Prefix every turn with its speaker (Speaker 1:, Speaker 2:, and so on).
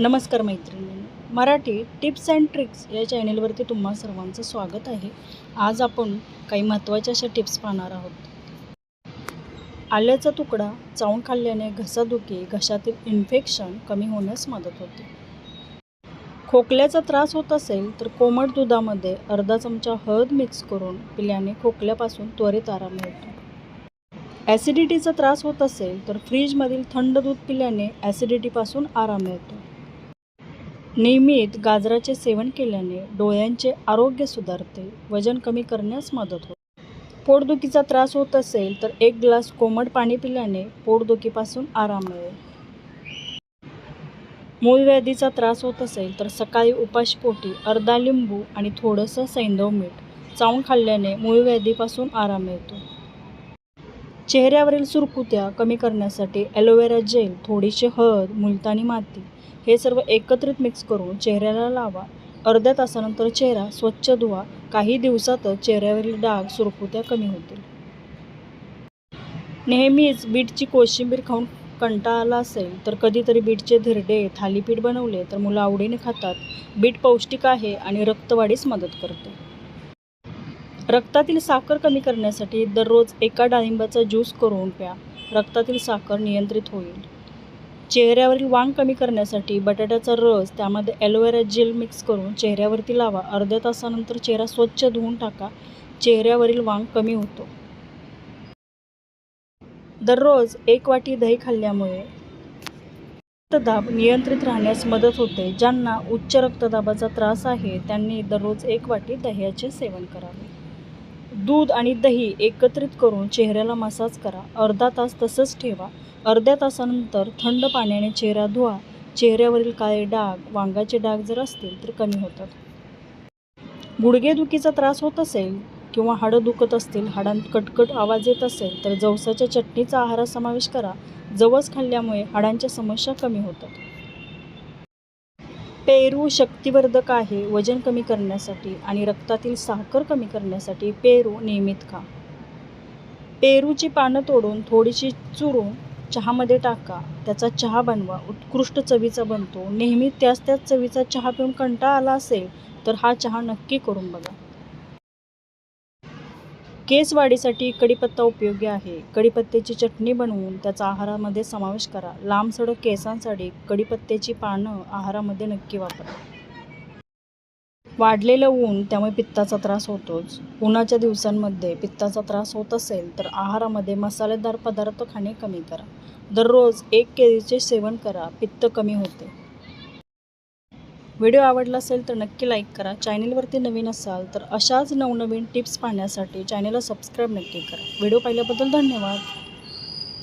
Speaker 1: नमस्कार मैत्रिणी. Marathi tips and tricks या चॅनेलवरती तुम्हा सर्वांचं स्वागत आहे. आज आपण काही महत्त्वाच्या अशा टिप्स पाहणार आहोत. आल्याचा तुकडा चावून खाल्ल्याने घसादुखी घशातील इन्फेक्शन कमी होण्यास मदत होते. खोकल्याचा त्रास होत असेल तर कोमट दुधामध्ये अर्धा चमचा हळद मिक्स करून पिल्याने खोकल्यापासून त्वरित आराम मिळतो. ॲसिडिटीचा त्रास होत असेल तर फ्रीजमधील थंड दूध पिल्याने ॲसिडिटीपासून आराम मिळतो. नियमित गाजराचे सेवन केल्याने डोळ्यांचे आरोग्य सुधारते वजन कमी करण्यास मदत होते. पोटदुखीचा त्रास होत असेल तर एक ग्लास कोमट पाणी पिल्याने पोटदुखीपासून आराम मिळेल. मूळव्याधीचा त्रास होत असेल तर सकाळी उपाशपोटी अर्धा लिंबू आणि थोडंसं सैंधव मीठ चावून खाल्ल्याने मूळव्याधीपासून आराम मिळतो. चेहऱ्यावरील सुरकुत्या कमी करण्यासाठी ॲलोवेरा जेल थोडीशी हळद मुलतानी माती हे सर्व एकत्रित मिक्स करून चेहऱ्याला लावा. अर्ध्या तासानंतर चेहरा स्वच्छ धुवा. काही दिवसातच चेहऱ्यावरील डाग सुरकुत्या कमी होतील. नेहमीच बीटची कोशिंबीर खाऊन कंटाळा आला असेल तर कधीतरी बीटचे धिरडे थालीपीठ बनवले तर मुलं आवडीने खातात. बीट पौष्टिक आहे आणि रक्तवाढीस मदत करते. रक्तातील साखर कमी करण्यासाठी दररोज एका डाळिंबाचा ज्यूस करून प्या. रक्तातील साखर नियंत्रित होईल. चेहऱ्यावरील वांग कमी करण्यासाठी बटाट्याचा रस त्यामध्ये ॲलोवेरा जेल मिक्स करून चेहऱ्यावरती लावा. अर्ध्या तासानंतर चेहरा स्वच्छ धुवून टाका. चेहऱ्यावरील वांग कमी होतो. दररोज एक वाटी दही खाल्ल्यामुळे रक्तदाब नियंत्रित राहण्यास मदत होते. ज्यांना उच्च रक्तदाबाचा त्रास आहे त्यांनी दररोज एक वाटी दह्याचे सेवन करावे. दूध आणि दही एकत्रित करून चेहऱ्याला मसाज करा. अर्धा तास तसंच ठेवा. अर्ध्या तासानंतर थंड पाण्याने चेहरा धुवा. चेहऱ्यावरील काळे डाग वांगाचे डाग जर असतील तर कमी होतात. गुडघेदुखीचा त्रास होत असेल किंवा हाडं दुखत असतील हाडांत कटकट आवाज येत असेल तर जवसाच्या चटणीचा आहारात समावेश करा. जवस खाल्ल्यामुळे हाडांच्या समस्या कमी होतात. पेरू शक्तिवर्धक आहे. वजन कमी करण्यासाठी आणि रक्तातील साखर कमी करण्यासाठी पेरू नियमित खा. पेरूची पानं तोडून थोडीशी चुरून चहामध्ये टाका. त्याचा चहा बनवा. उत्कृष्ट चवीचा बनतो. नेहमी त्याच त्याच चवीचा चहा पिऊन कंटाळा आला असेल तर हा चहा नक्की करून बघा. केस वाढीसाठी कढीपत्ता उपयोगी आहे. कढीपत्त्याची चटणी बनवून त्याचा आहारामध्ये समावेश करा. लांब सडक केसांसाठी कढीपत्त्याची पानं आहारामध्ये नक्की वापरा. वाढलेलं ऊन त्यामुळे पित्ताचा त्रास होतोच. उन्हाच्या दिवसांमध्ये पित्ताचा त्रास होत असेल तर आहारामध्ये मसालेदार पदार्थ खाणे कमी करा. दररोज एक केळीचे सेवन करा. पित्त कमी होते. व्हिडिओ आवडला असेल तर नक्की लाईक करा. चॅनेलवरती नवीन असाल तर अशाच नवनवीन टिप्स पाहण्यासाठी चॅनेलला सबस्क्राईब नक्की करा. व्हिडिओ पाहिल्याबद्दल धन्यवाद.